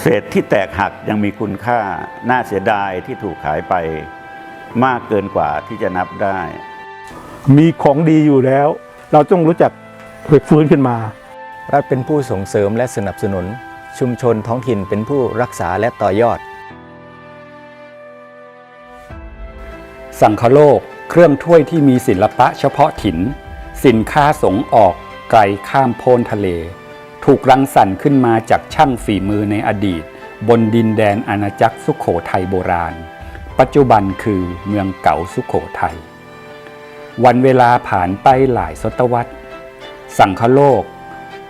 เศษที่แตกหักยังมีคุณค่าน่าเสียดายที่ถูกขายไป มากเกินกว่าที่จะนับได้ มีของดีอยู่แล้ว เราต้องรู้จักฝึกฟื้นขึ้นมา รัฐเป็นผู้ส่งเสริมและสนับสนุน ชุมชนท้องถิ่นเป็นผู้รักษาและต่อยอด สังคโลก เครื่องถ้วยที่มีศิลปะเฉพาะถิ่น สินค้าส่งออกไกลข้ามโพนทะเล ถูกรังสรรค์ขึ้นมาจากช่างฝีมือในอดีต บนดินแดนอาณาจักรสุขโขทัยโบราณ ปัจจุบันคือเมืองเก่าสุขโขทัยวันเวลาผ่านไปหลายศตวรรษ สังคโลก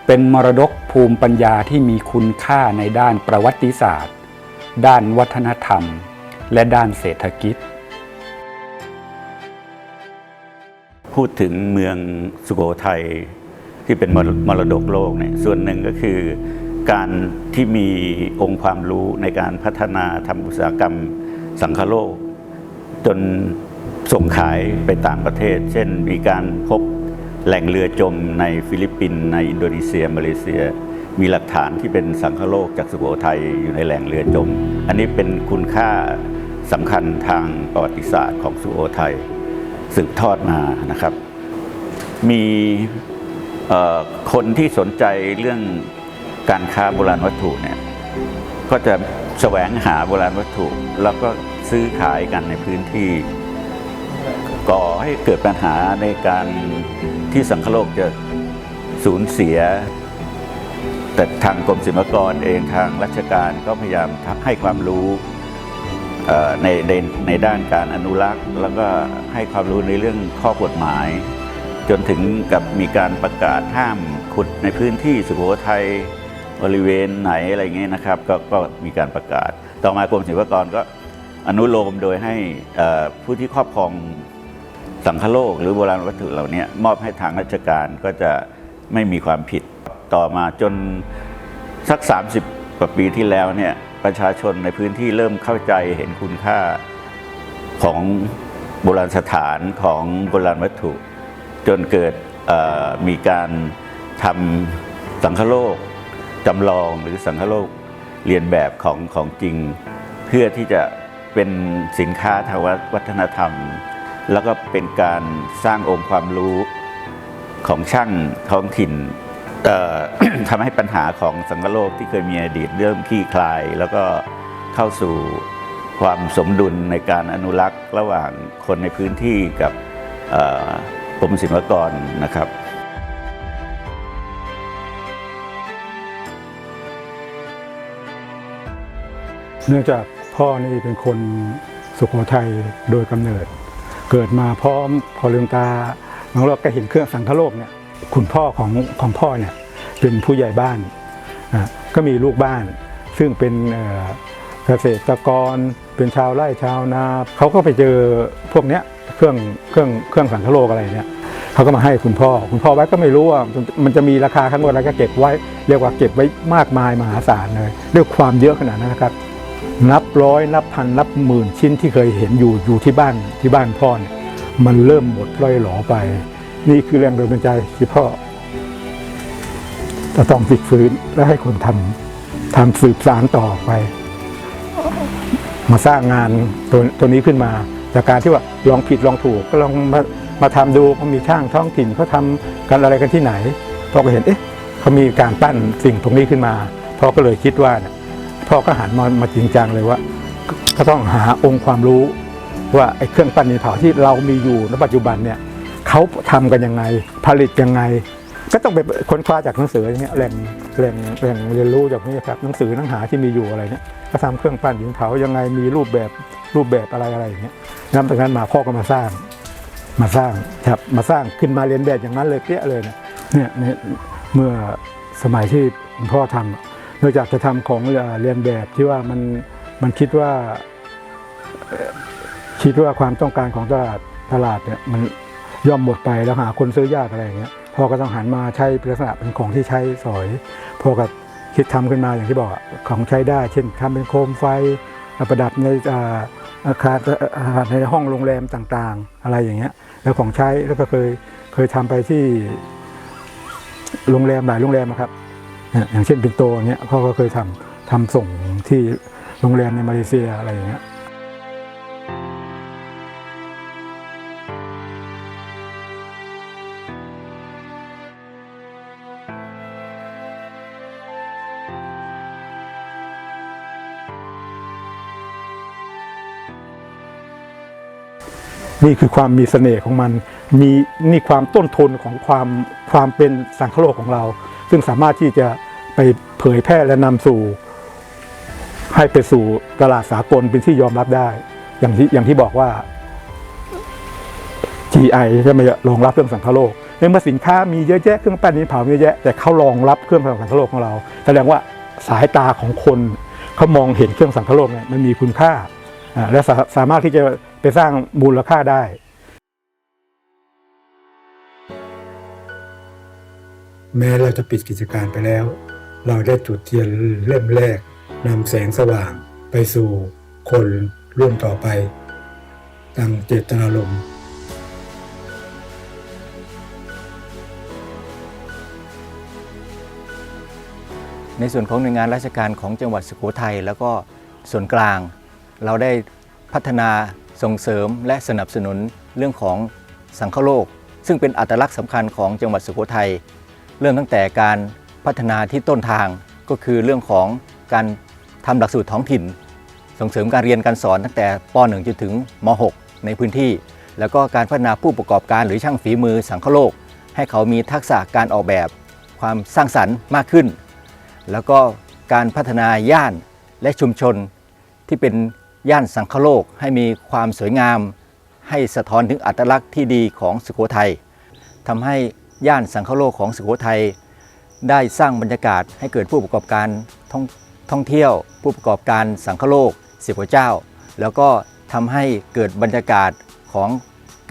เป็นมรดกภูมิปัญญาที่มีคุณค่าในด้านประวัติศาสตร์ ด้านวัฒนธรรม และด้านเศรษฐกิจ พูดถึงเมืองสุโขทัย ที่เป็นมรดกโลกเนี่ยส่วนหนึ่งก็คือการที่มีองค์ความรู้ในการพัฒนาทำอุตสาหกรรมสังคโลก จนส่งขายไปต่างประเทศ เช่นมีการพบแหล่งเรือจมในฟิลิปปินส์ในอินโดนีเซีย มาเลเซีย มีหลักฐานที่เป็นสังคโลกจากสุโขทัยอยู่ในแหล่งเรือจม อันนี้เป็นคุณค่าสำคัญทางประวัติศาสตร์ของสุโขทัยสืบทอดมานะครับ มี คนที่สนใจเรื่องการค้าโบราณวัตถุเนี่ยก็จะแสวงหาโบราณวัตถุ แล้วก็ซื้อขายกันในพื้นที่ก่อให้เกิดปัญหาในการที่สังคโลกจะสูญเสีย แต่ทางกรมศิลปากรเองทางราชการก็พยายามทำให้ความรู้ในในในด้านการอนุรักษ์ แล้วก็ให้ความรู้ในเรื่องข้อกฎหมาย จนถึงกับมีการประกาศห้ามขุดในพื้นที่สุโขทัยบริเวณไหนอะไรเงี้ยนะครับกก็มีการประกาศ ต่อมากรมศิลปากรก็อนุโลมโดยให้ผู้ที่ครอบครองสังคโลก หรือโบราณวัตถุเหล่านี้มอบให้ทางราชการก็จะไม่มีความผิดต่อมาจนสัก 30กว่าปีที่แล้วเนี่ยประชาชนในพื้นที่เริ่มเข้าใจเห็นคุณค่าของโบราณสถานของโบราณวัตถุ จนเกิดมีการทำสังคโลกจำลองหรือสังคโลกเรียนแบบของของจริง เพื่อที่จะเป็นสินค้าทางวัฒนธรรม แล้วก็เป็นการสร้างองค์ความรู้ของช่างท้องถิ่นทำให้ปัญหาของสังคโลกที่เคยมีอดีตเริ่มคลี่คลาย แล้วก็เข้าสู่ความสมดุลในการอนุรักษ์ระหว่างคนในพื้นที่กับ กรมศิลปากรนะครับเนื่องจากพ่อนี่เป็นคนสุโขทัยโดยกำเนิด เกิดมาพร้อมพอลืมตาน้องเราก็เห็นเครื่องสังคโลกเนี่ยคุณพ่อของของพ่อเนี่ยเป็นผู้ใหญ่บ้านอะก็มีลูกบ้าน ซึ่งเป็นเกษตรกรเป็นชาวไร่ชาวนาเขาก็ไปเจอพวกเนี้ย เครื่องเครื่องเครื่องสังคโลกอะไรเนี่ยเขาก็มาให้คุณพ่อ คุณพ่อไว้ก็ไม่รู้ว่ามันจะมีราคาข้างบนอะไรก็เก็บไว้ เรียกว่าเก็บไว้มากมายมหาศาลเลยด้วยความเยอะขนาดนั้นนะครับ นับร้อยนับพันนับหมื่นชิ้นที่เคยเห็นอยู่อยู่ที่บ้านที่บ้านพ่อเนี่ยมันเริ่มหมดร่อยหลอไป นี่คือแรงดลใจที่พ่อจะต้องฝึกฟื้นและให้คนทำทำสืบสานต่อไป มาสร้างงานตัวตัวนี้ขึ้นมา จากการที่ว่าลองผิดลองถูกก็ลองมามาทำดูเขามีช่างท้องถิ่นเขาทำกันอะไรกันที่ไหนพ่อก็เห็นเอ๊ะเขามีการปั้นสิ่งตรงนี้ขึ้นมาพ่อก็เลยคิดว่าเนี่ยพ่อก็หันมามาจริงจังเลยว่าก็ต้องหาองค์ความรู้ว่าไอ้เครื่องปั้นดินเผาที่เรามีอยู่ในปัจจุบันเนี่ยเขาทำกันยังไงผลิตยังไง ก็ต้องไปค้นคว้าจากหนังสืออย่างเงี้ยแหล่ง แหล่งแหล่งเรียนรู้จากนี้ครับหนังสือหนังหาที่มีอยู่อะไรเนี่ยก็ทำเครื่องปั้นดินเผายังไงมีรูปแบบรูปแบบอะไรอะไรอย่างเงี้ยนับจากนั้นมาพ่อก็มาสร้าง มาสร้างครับมาสร้างขึ้นมาเรียนแบบอย่างนั้นเลยเปี้ยเลยเนี่ยเนี่ยเมื่อสมัยที่พ่อทำนอกจากจะทำของเรียนแบบที่ว่ามันมันคิดว่าคิดว่าความต้องการของตลาดตลาดเนี่ยมันย่อมหมดไปแล้วหาคนซื้อยากอะไรอย่างเงี้ยพ่อก็ต้องหันมาใช้ลักษณะเป็นของที่ใช้สอยพ่อก็คิดทำขึ้นมาอย่างที่บอกของใช้ได้ เช่นทำเป็นโคมไฟประดับในอาคารอาคารในห้องโรงแรมต่างๆ อะไรอย่างเงี้ย แล้วของใช้แล้วก็เคยเคยทำไปที่โรงแรมหลายโรงแรมอะครับ อย่างเช่นปินโตเงี้ยพ่อก็เคยทำทำส่งที่โรงแรมในมาเลเซียอะไรอย่างเงี้ย นี่คือความมีเสน่ห์ของมัน มีนี่ความต้นทุนของความความเป็นสังคโลกของเรา ซึ่งสามารถที่จะไปเผยแพร่และนำสู่ ให้ไปสู่ตลาดสากลเป็นที่ยอมรับได้ อย่างที่อย่างที่บอกว่า GI จะมรองรับเครื่องสังคโลกในเมื่อสินค้ามีเยอะแยะเครื่องปั้นดินเผามีเยอะแยะแต่เขารองรับเครื่องสังคโลกของเรา แสดงว่าสายตาของคนเขามองเห็นเครื่องสังคโลกเนี่ยมันมีคุณค่าอ่าและสาสามารถที่จะ ไปสร้างมูลค่าได้แม้เราจะปิดกิจการไปแล้ว เราได้จุดเทียนเล่มแรกนำแสงสว่างไปสู่คนรุ่นต่อไปตามเจตนารมณ์ในส่วนของหน่วยงานราชการของจังหวัดสุโขทัยแล้วก็ส่วนกลาง เราได้พัฒนา ส่งเสริมและสนับสนุนเรื่องของสังคโลก ซึ่งเป็นอัตลักษณ์สำคัญของจังหวัดสุโขทัยเริ่มตั้งแต่การพัฒนาที่ต้นทางก็คือเรื่องของการทำหลักสูตรท้องถิ่น ส่งเสริมการเรียนการสอนตั้งแต่ป .1 จนถึงม .6 ในพื้นที่ แล้วก็การพัฒนาผู้ประกอบการหรือช่างฝีมือสังคโลก ให้เขามีทักษะการออกแบบ ความสร้างสรรค์มากขึ้น แล้วก็การพัฒนาย่านและชุมชนที่เป็น ย่านสังคโลกให้มีความสวยงาม ให้สะท้อนถึงอัตลักษณ์ที่ดีของสุโขทัยทำให้ย่านสังคโลกของสุโขทัยได้สร้างบรรยากาศให้เกิดผู้ประกอบการท่องท่องเที่ยว ผู้ประกอบการสังคโลกสิบกว่าเจ้า แล้วก็ทำให้เกิดบรรยากาศของ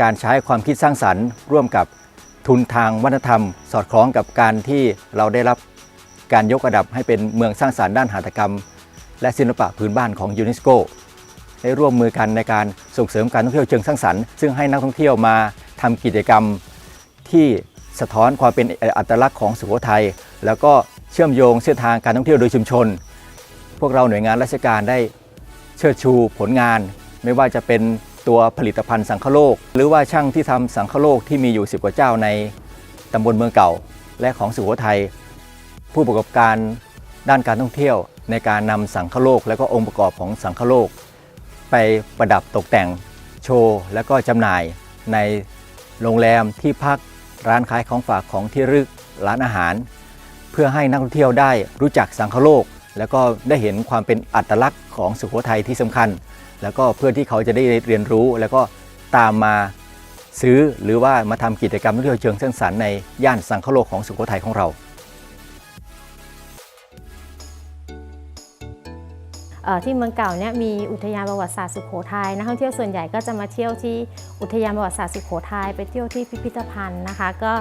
การใช้ความคิดสร้างสรรค์ ร่วมกับทุนทางวัฒนธรรม สอดคล้องกับการที่เราได้รับการยกระดับให้เป็นเมืองสร้างสารรค์ด้านหัตถกรรม และศิลปะพื้นบ้านของยูเนสโก ได้ร่วมมือกันในการส่งเสริมการท่องเที่ยวเชิงสร้างสรรค์ซึ่งให้นักท่องเที่ยวมาทำกิจกรรมที่สะท้อนความเป็นอัตลักษณ์ของสุโขทัยแล้วก็เชื่อมโยงเส้นทางการท่องเที่ยวโดยชุมชน พวกเราหน่วยงานราชการได้เชิดชูผลงาน ไม่ว่าจะเป็นตัวผลิตภัณฑ์สังคโลก หรือว่าช่างที่ทำสังคโลกที่มีอยู่10กว่าเจ้าในตำบลเมืองเก่า และของสุโขทัยผู้ประกอบการด้านการท่องเที่ยวในการนำสังคโลก และก็องค์ประกอบของสังคโลก ไปประดับตกแต่งโชว์ และก็จำหน่ายในโรงแรมที่พักร้านขายของฝากของที่รึกร้านอาหาร เพื่อให้นักท่องเที่ยวได้รู้จักสังคโลก แล้วก็ได้เห็นความเป็นอัตลักษณ์ของสุโขทัยที่สำคัญ แล้วก็เพื่อที่เขาจะได้เรียนรู้ แล้วก็ตามมาซื้อหรือว่ามาทำกิจกรรมท่องเที่ยวเชิงสร้างสรรค์ในย่านสังคโลกของสุโขทัยของเรา ที่เมืองเก่าเนี่ยมีอุทยานประวัติศาสตร์สุโขทัยนักท่องเที่ยวส่วนใหญ่ก็จะมาเที่ยวที่อุทยานประวัติศาสตร์สุโขทัยไปเที่ยวที่พิพิธภัณฑ์นะคะ ก็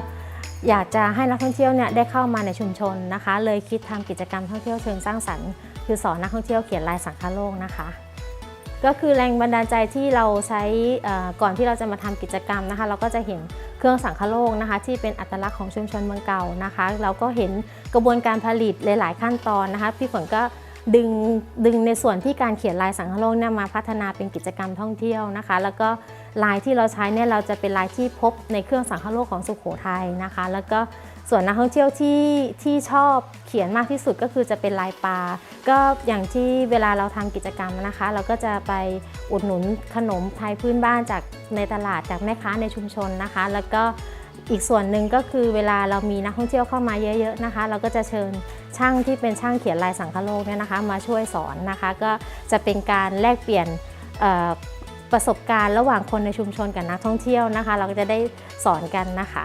อยากจะให้นักท่องเที่ยวเนี่ยได้เข้ามาในชุมชนนะคะ เลยคิดทำกิจกรรมท่องเที่ยวเชิงสร้างสรรค์คือสอนนักท่องเที่ยวเขียนลายสังคโลกนะคะก็คือแรงบันดาลใจที่เราใช้ก่อนที่เราจะมาทำกิจกรรมนะคะ เราก็จะเห็นเครื่องสังคโลกนะคะ ที่เป็นอัตลักษณ์ของชุมชนเมืองเก่านะคะ เราก็เห็นกระบวนการผลิตหลาย ๆ ขั้นตอนนะคะ พี่ฝนก็ ดึงดึงในส่วนที่การเขียนลายสังคโลกเนี่ยมาพัฒนาเป็นกิจกรรมท่องเที่ยวนะคะ แล้วก็ลายที่เราใช้เนี่ยเราจะเป็นลายที่พบในเครื่องสังคโลกของสุโขทัยนะคะ แล้วก็ส่วนนักท่องเที่ยวที่ที่ชอบเขียนมากที่สุดก็คือจะเป็นลายปลา ก็อย่างที่เวลาเราทำกิจกรรมนะคะ เราก็จะไปอุดหนุนขนมไทยพื้นบ้านจากในตลาดจากแม่ค้าในชุมชนนะคะ แล้วก็ อีกส่วนหนึ่งก็คือเวลาเรามีนักท่องเที่ยวเข้ามาเยอะ ๆนะคะ เราก็จะเชิญช่างที่เป็นช่างเขียนลายสังคโลกเนี่ยนะคะ มาช่วยสอนนะคะ ก็จะเป็นการแลกเปลี่ยนประสบการณ์ระหว่างคนในชุมชนกับนักท่องเที่ยวนะคะ เราก็จะได้สอนกันนะคะ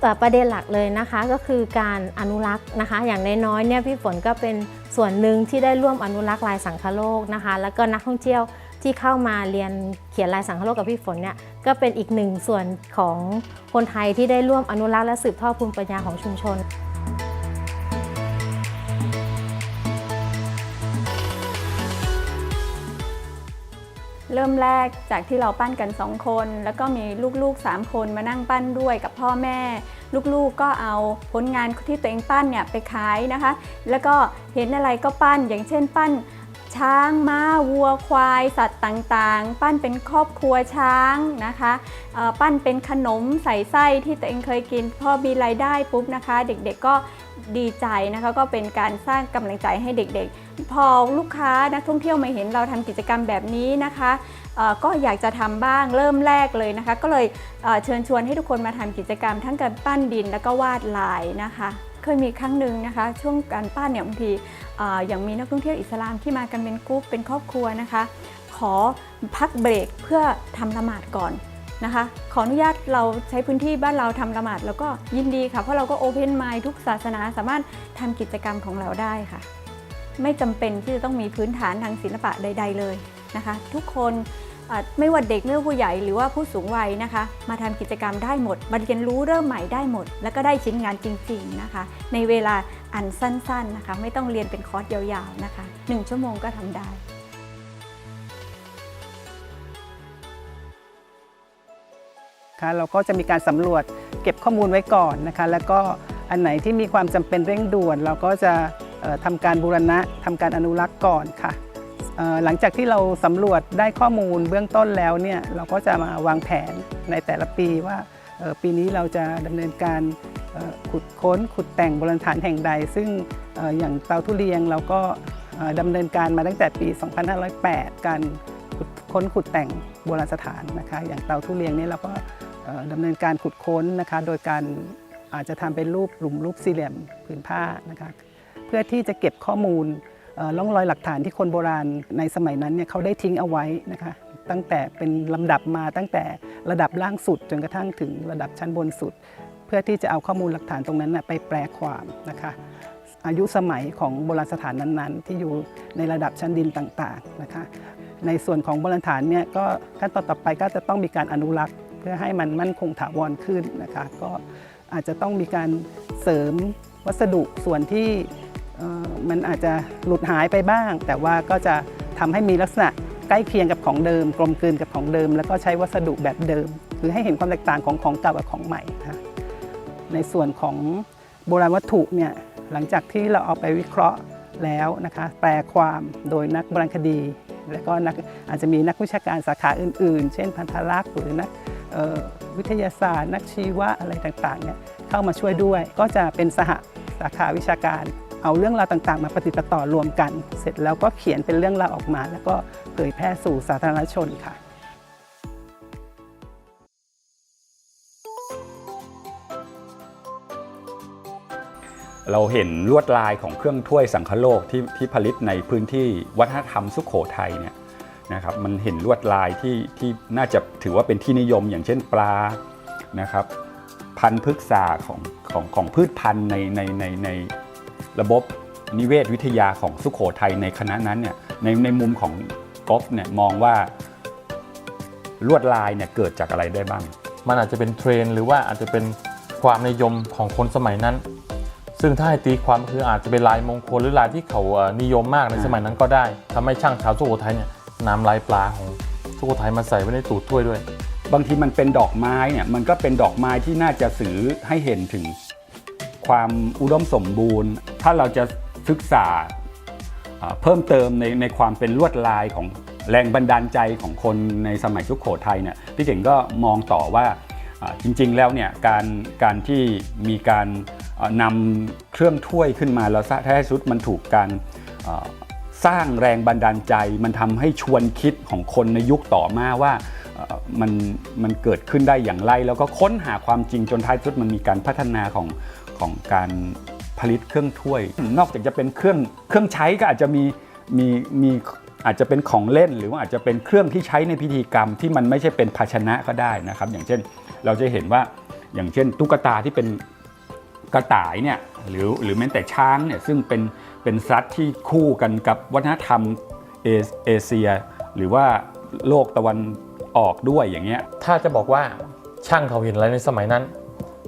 แต่ประเด็นหลักเลยนะคะก็คือการอนุรักษ์นะคะ อย่างน้อยๆเนี่ยพี่ฝนก็เป็นส่วนหนึ่งที่ได้ร่วมอนุรักษ์ลายสังคโลกนะคะ แล้วก็นักท่องเที่ยวที่เข้ามาเรียนเขียนลายสังคโลกกับพี่ฝนเนี่ย ก็เป็นอีกหนึ่งส่วนของคนไทยที่ได้ร่วมอนุรักษ์และสืบทอดภูมิปัญญาของชุมชนเริ่มแรกจากที่เราปั้นกัน 2 คน แล้วก็มีลูกๆ 3 คนมานั่งปั้นด้วยกับพ่อแม่ ลูกๆก็เอาผลงานที่ตัวเองปั้นเนี่ยไปขายนะคะ แล้วก็เห็นอะไรก็ปั้นอย่างเช่นปั้น ช้างม้าวัวควาย สัตว์ต่างๆ ปั้นเป็นครอบครัวช้างนะคะปั้นเป็นขนมใส่ไส้ที่ตัวเองเคยกินพอมีรายได้ปุ๊บนะคะ เด็กๆก็ดีใจนะคะก็เป็นการสร้างกำลังใจให้เด็กๆ พอลูกค้านักท่องเที่ยวมาเห็นเราทำกิจกรรมแบบนี้นะคะก็อยากจะทำบ้างเริ่มแรกเลยนะคะ ก็เลยเชิญชวนให้ทุกคนมาทำกิจกรรมทั้งการปั้นดินแล้วก็วาดลายนะคะ เคยมีครั้งหนึ่งนะคะ ช่วงการปั้นเนี่ยบางทีออย่างมีนักท่องเที่ยวอิสลามที่มากันเป็นกรุ๊ปเป็นครอบครัวนะคะ ขอพักเบรกเพื่อทำละหมาดก่อนนะคะ ขออนุญาตเราใช้พื้นที่บ้านเราทำละหมาด แล้วก็ยินดีค่ะ เพราะเราก็โอเพนไมล์ทุกศาสนาสามารถทำกิจกรรมของเราได้ค่ะ ไม่จำเป็นที่จะต้องมีพื้นฐานทางศิลปะใด ๆ เลยนะคะ ทุกคน ไม่ว่าเด็กไม่ว่าผู้ใหญ่หรือว่าผู้สูงวัยนะคะ มาทำกิจกรรมได้หมดมาเรียนรู้เริ่มใหม่ได้หมด แล้วก็ได้ชิ้นงานจริง ๆนะคะ ในเวลาอันสั้นๆนะคะ ไม่ต้องเรียนเป็นคอร์สยาวๆนะคะหนึ่งชั่วโมงก็ทำได้คะเราก็จะมีการสำรวจเก็บข้อมูลไว้ก่อนนะคะ แล้วก็อันไหนที่มีความจำเป็นเร่งด่วน เราก็จะทำการบูรณะทำการอนุรักษ์ก่อนค่ะ หลังจากที่เราสำรวจได้ข้อมูลเบื้องต้นแล้วเนี่ยเราก็จะมาวางแผนในแต่ละปีว่าปีนี้เราจะดำเนินการขุดค้น ขุดแต่งโบราณสถานแห่งใด ซึ่งอย่างเตาทุเรียงเราก็ดำเนินการมาตั้งแต่ปี 2508 การขุดค้นขุดแต่งโบราณสถานนะคะอย่างเตาทุเรียงนี่เราก็ดำเนินการขุดค้นนะคะโดยการอาจจะทำเป็นรูปหลุมรูปสี่เหลี่ยมผืนผ้านะคะเพื่อที่จะเก็บข้อมูล ร่องรอยหลักฐานที่คนโบราณในสมัยนั้นเนี่ยเขาได้ทิ้งเอาไว้นะคะตั้งแต่เป็นลำดับมาตั้งแต่ระดับล่างสุดจนกระทั่งถึงระดับชั้นบนสุด เพื่อที่จะเอาข้อมูลหลักฐานตรงนั้นนะไปแปลความนะคะอายุสมัยของโบราณสถานนั้นๆ ที่อยู่ในระดับชั้นดินต่างๆนะคะในส่วนของโบราณสถานเนี่ยก็ขั้นตอนต่อไปก็จะต้องมีการอนุรักษ์ เพื่อให้มันมั่นคงถาวรขึ้นนะคะก็อาจจะต้องมีการเสริมวัสดุส่วนที่ มันอาจจะหลุดหายไปบ้าง แต่ว่าก็จะทำให้มีลักษณะใกล้เคียงกับของเดิม กลมกลืนกับของเดิม แล้วก็ใช้วัสดุแบบเดิม คือให้เห็นความแตกต่างของของเก่ากับของใหม่นะคะในส่วนของโบราณวัตถุเนี่ยหลังจากที่เราเอาไปวิเคราะห์แล้วนะคะ แปลความโดยนักโบราณคดี แล้วก็นักอาจจะมีนักวิชาการสาขาอื่น ๆ เช่นพันธลักษณ์หรือนักวิทยาศาสตร์ นักชีวะอะไรต่างๆเนี่ยเข้ามาช่วยด้วย ก็จะเป็นสหสาขาวิชาการ เอาเรื่องราวต่างๆ มาปฏิประต่อรวมกัน เสร็จแล้วก็เขียนเป็นเรื่องราวออกมา แล้วก็เผยแพร่สู่สาธารณชนค่ะเราเห็นลวดลายของเครื่องถ้วยสังคโลกที่ที่ผลิตในพื้นที่วัฒนธรรมสุขโขทัยเนี่ยนะครับมันเห็นลวดลายที่ที่น่าจะถือว่าเป็นที่นิยมอย่างเช่นปลานะครับ พันธุ์พฤกษาของของของพืชพันธุ์ในในในใน ระบบนิเวศวิทยาของสุขโขทัยในคณะนั้นเนี่ยในในมุมของกอฟเนี่ยมองว่าลวดลายเนี่ยเกิดจากอะไรได้บ้าง มันอาจจะเป็นเทรนด์หรือว่าอาจจะเป็นความนิยมของคนสมัยนั้น ซึ่งถ้าให้ตีความคืออาจจะเป็นลายมงคลหรือลายที่เขาเอ่อนิยมมากในสมัยนั้นก็ได้ทำให้ช่างชาวสุโขทัยเนี่ยนำลายปลาของสุโขทัยมาใส่ไว้ในตูดถ้วยด้วย บางทีมันเป็นดอกไม้เนี่ยมันก็เป็นดอกไม้ที่น่าจะสื่อให้เห็นถึง ความอุดมสมบูรณ์ ถ้าเราจะศึกษาเพิ่มเติมในในความเป็นลวดลายของแรงบันดาลใจของคนในสมัยสุขโขทัยเนี่ยพี่เก่งก็มองต่อว่าจริงๆแล้วเนี่ยการการที่มีการนำเครื่องถ้วยขึ้นมาแล้วแท้สุดมันถูกการสร้างแรงบันดาลใจ มันทำให้ชวนคิดของคนในยุคต่อมาว่ามันมันเกิดขึ้นได้อย่างไร แล้วก็ค้นหาความจริงจนท้ายสุดมันมีการพัฒนาของ ของการผลิตเครื่องถ้วย นอกจากจะเป็นเครื่องเครื่องใช้ก็อาจจะมีมีมีอาจจะเป็นของเล่นหรือว่าอาจจะเป็นเครื่องที่ใช้ในพิธีกรรมที่มันไม่ใช่เป็นภาชนะก็ได้นะครับ อย่างเช่นเราจะเห็นว่าอย่างเช่น ตุ๊กตาที่เป็นกระต่ายเนี่ยหรือหรือแม้แต่ช้างเนี่ยซึ่งเป็นเป็นสัตว์ที่คู่กันกับวัฒนธรรมเอเชีย หรือว่าโลกตะวันออกด้วยอย่างเงี้ยถ้าจะบอกว่าช่างเขาเห็นอะไรในสมัยนั้น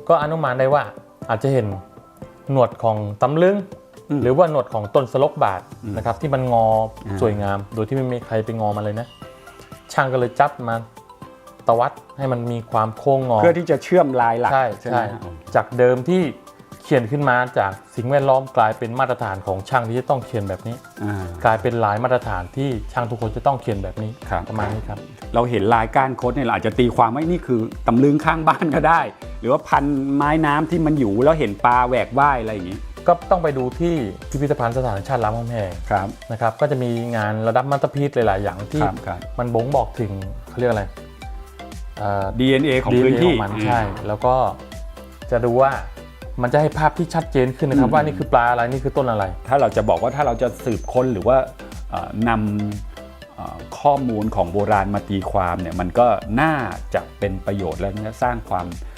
ก็อนุมานได้ว่า อาจจะเห็นหนวดของตำลึงอืมหรือว่าหนวดของต้นสลกบาทอืมนะครับ ที่มันงออ่าสวยงาม โดยที่ไม่มีใครไปงอมันเลยนะ ช่างก็เลยจับมาตวัดให้มันมีความโค้งงอ เพื่อที่จะเชื่อมลายหลักใช่ใช่ไหมใช่ฮะจากเดิมที่เขียนขึ้นมาจากสิ่งแวดล้อมกลายเป็นมาตรฐานของช่างที่จะต้องเขียนแบบนี้อ่ากลายเป็นลายมาตรฐานที่ช่างทุกคนจะต้องเขียนแบบนี้ครับประมาณนี้ครับ เราเห็นลายก้านคดเนี่ยเราอาจจะตีความว่านี่คือตำลึงข้างบ้านก็ได้ หรือว่าพันไม้น้ำที่มันอยู่แล้วเห็นปลาแหวกว่ายอะไรอย่างนี้ ก็ต้องไปดูที่พิพิธภัณฑ์สถานชาติรามคำแหงครับนะครับก็จะมีงานระดับมาตรพิษหลาย ๆ อย่างที่ครับครับมันบ่งบอกถึงเขาเรียกอะไรเอ่อ DNA ของ DNA พื้นที่ของมันใช่ แล้วก็จะดูว่ามันจะให้ภาพที่ชัดเจนขึ้นนะครับอืมว่านี่คือปลาอะไรนี่คือต้นอะไร ถ้าเราจะบอกว่าถ้าเราจะสืบค้นหรือว่าเอ่อนำเอ่อข้อมูลของโบราณมาตีความเนี่ยมันก็น่าจะเป็นประโยชน์และสร้างความเอ่อ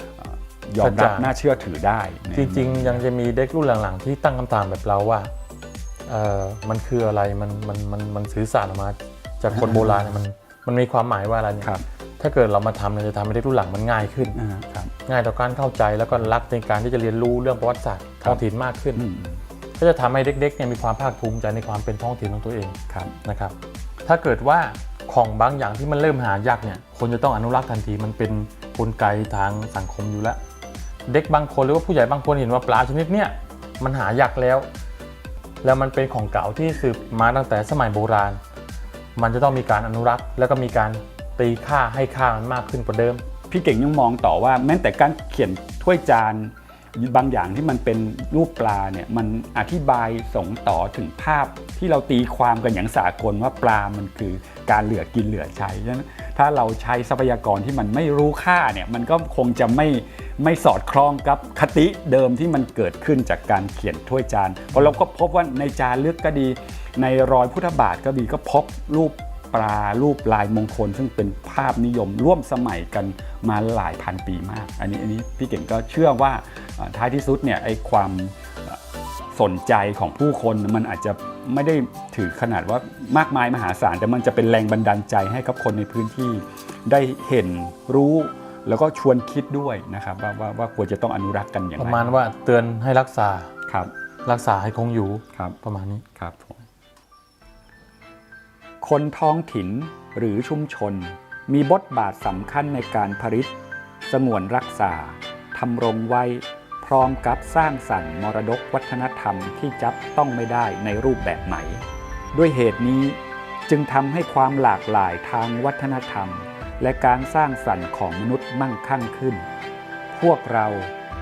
ยอมกระรับจ่างน่าเชื่อถือได้ในจริง ๆ ยังจะมีเด็กรุ่นหลังๆ ที่ตั้งคำถามแบบเราว่าเอ่อมันคืออะไรมันมันมันมันสื่อสารออกมา จากคนโบราณเนี่ยมันมันมีความหมายว่าอะไรเนี่ยครับถ้าเกิดเรามาทำเนี่ยจะทำให้เด็กรุ่นหลังมันง่ายขึ้นอ่าครับง่ายต่อการเข้าใจแล้วก็รักในการที่จะเรียนรู้เรื่องประวัติศาสตร์ท้องถิ่นมากขึ้นอืมก็จะทำให้เด็กๆเนี่ยมีความภาคภูมิใจในความเป็นท้องถิ่นของตัวเองครับนะครับ ถ้าเกิดว่าของบางอย่างที่มันเริ่มหายากเนี่ยคนจะต้องอนุรักษ์ทันทีมันเป็นกลไกทางสังคมอยู่แล้ว เด็กบางคนหรือว่าผู้ใหญ่บางคนเห็นว่าปลาชนิดเนี้ยมันหายากแล้ว แล้วมันเป็นของเก่าที่สืบมาตั้งแต่สมัยโบราณ มันจะต้องมีการอนุรักษ์ แล้วก็มีการตีค่าให้ค่ามันมากขึ้นกว่าเดิม พี่เก่งยังมองต่อว่าแม้แต่การเขียนถ้วยจานบางอย่างที่มันเป็นรูปปลาเนี่ยมันอธิบายส่งต่อถึงภาพที่เราตีความกันอย่างสากลว่าปลามันคือ การเหลือกินเหลือใช้ฉะนั้นถ้าเราใช้ทรัพยากรที่มันไม่รู้ค่าเนี่ยมันก็คงจะไม่ไม่สอดคล้องกับคติเดิมที่มันเกิดขึ้นจากการเขียนถ้วยจานเพราะเราก็พบว่าในจารึกก็ดี ในรอยพุทธบาทก็ดีก็พบรูปปลารูปลายมงคล ซึ่งเป็นภาพนิยมร่วมสมัยกันมาหลายพันปีมาก อันนี้อันนี้พี่เก่งก็เชื่อว่าท้ายที่สุดเนี่ยไอ้ความ สนใจของผู้คนมันอาจจะไม่ได้ถือขนาดว่ามากมายมหาศาล แต่มันจะเป็นแรงบันดาลใจให้กับคนในพื้นที่ได้เห็นรู้แล้วก็ชวนคิดด้วยนะครับว่าว่าว่าควรจะต้องอนุรักษ์กันอย่างปไรระมาณว่าเตือนให้รักษาครับ รักษาให้คงอยู่ครับประมาณนี้ครับผมคนท้องถิ่นหรือชุมชน มีบทบาทสำคัญในการผลิตสงวนรักษาทำรงไว้พ ร้อมกับสร้างสรรค์มรดกวัฒนธรรมที่จับต้องไม่ได้ในรูปแบบใหม่ ด้วยเหตุนี้จึงทำให้ความหลากหลายทางวัฒนธรรม และการสร้างสรรค์ของมนุษย์มั่งคั่งขึ้น พวกเรา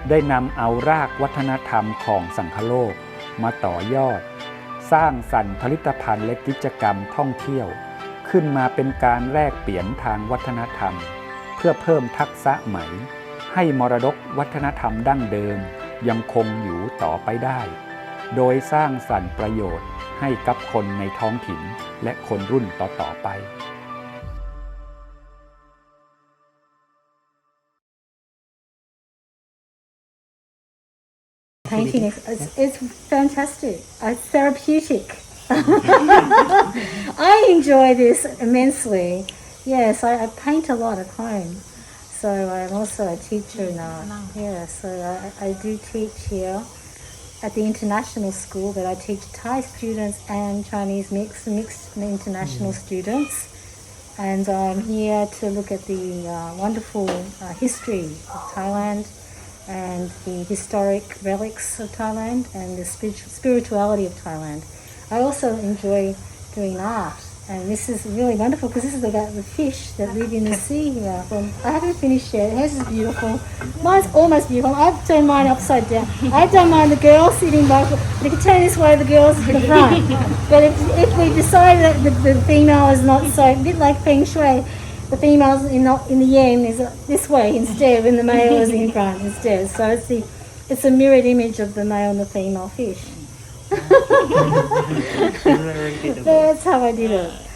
ได้นำเอารากวัฒนธรรมของสังคโลกมาต่อยอด สร้างสรรค์ผลิตภัณฑ์และกิจกรรมท่องเที่ยว ขึ้นมาเป็นการแลกเปลี่ยนทางวัฒนธรรม เพื่อเพิ่มทักษะใหม่ ให้มรดกวัฒนธรรมดั้งเดิมยังคงอยู่ต่อไปได้ โดยสร้างสรรค์ประโยชน์ให้กับคนในท้องถิ่นและคนรุ่นต่อ ๆ ไป painting is it's, it's fantastic. It's therapeutic. I enjoy this immensely. Yes, I, I paint a lot at home. So I'm also a teacher now. Yeah, so I, I do teach here at the international school, but I teach Thai students and Chinese mixed mixed international students. And I'm here to look at the uh, wonderful uh, history of Thailand and the historic relics of Thailand and the spirit- spirituality of Thailand. I also enjoy doing art, and this is really wonderful because this is about the fish that live in the sea here. I haven't finished yet. Hers is beautiful. Mine's almost beautiful. I've turned mine upside down. I don't mind the girls sitting back. You can turn this way, the girls to the front. but if, if we decide that the, the female is not so, a bit like Feng Shui, the female's in, not, in the yen is this way instead, when the male is in front instead. So it's the it's a mirrored image of the male and the female fish that's how I did it.